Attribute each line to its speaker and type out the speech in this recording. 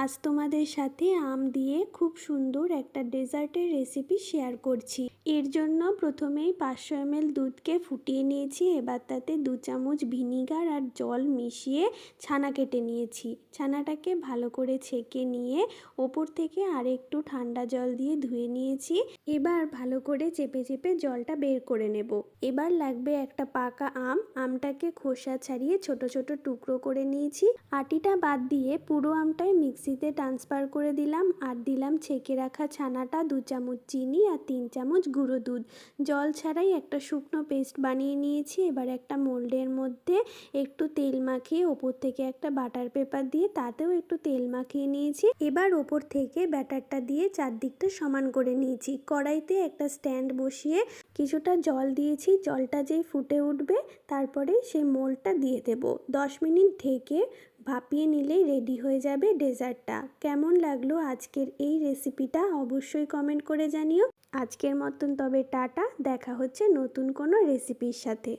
Speaker 1: আজ তোমাদের সাথে আম দিয়ে খুব সুন্দর একটা ডেজার্টের রেসিপি শেয়ার করছি। এর জন্য প্রথমেই পাঁচশো এমএল দুধকে ফুটিয়ে নিয়েছি, এবার তাতে দু চামচ ভিনিগার আর জল মিশিয়ে ছানা কেটে নিয়েছি। ছানাটাকে ভালো করে ছেঁকে নিয়ে ওপর থেকে আর একটু ঠান্ডা জল দিয়ে ধুয়ে নিয়েছি। এবার ভালো করে চেপে চেপে জলটা বের করে নেব। এবার লাগবে একটা পাকা আম। আমটাকে খোসা ছাড়িয়ে ছোট ছোট টুকরো করে নিয়েছি। আটিটা বাদ দিয়ে পুরো আমটাই মিক্সিতে ট্রান্সফার করে দিলাম আর দিলাম ছেঁকে রাখা ছানাটা দু চামচ চিনি আর তিন চামচ গুঁড়ো দুধ। জল ছাড়াই একটা শুকনো পেস্ট বানিয়ে নিয়েছি, এবার একটা মোল্ডের মধ্যে একটু তেল মাখিয়ে ওপর থেকে একটা বাটার পেপার দিয়ে তাতেও একটু তেল মাখিয়ে নিয়েছি। এবার ওপর থেকে ব্যাটারটা দিয়ে চারদিকটা সমান করে নিয়েছি। কড়াইতে একটা স্ট্যান্ড বসিয়ে কিছুটা জল দিয়েছি, জলটা যেই ফুটে উঠবে তারপরে সেই মোলটা দিয়ে দেব। দশ মিনিট ঢেকে ভাপিয়ে নিলেই রেডি হয়ে যাবে ডেজার্টটা। কেমন লাগল আজকের এই রেসিপিটা অবশ্যই কমেন্ট করে জানিও। আজকের মতন তবে টাটা, দেখা হচ্ছে নতুন কোনো রেসিপির সাথে।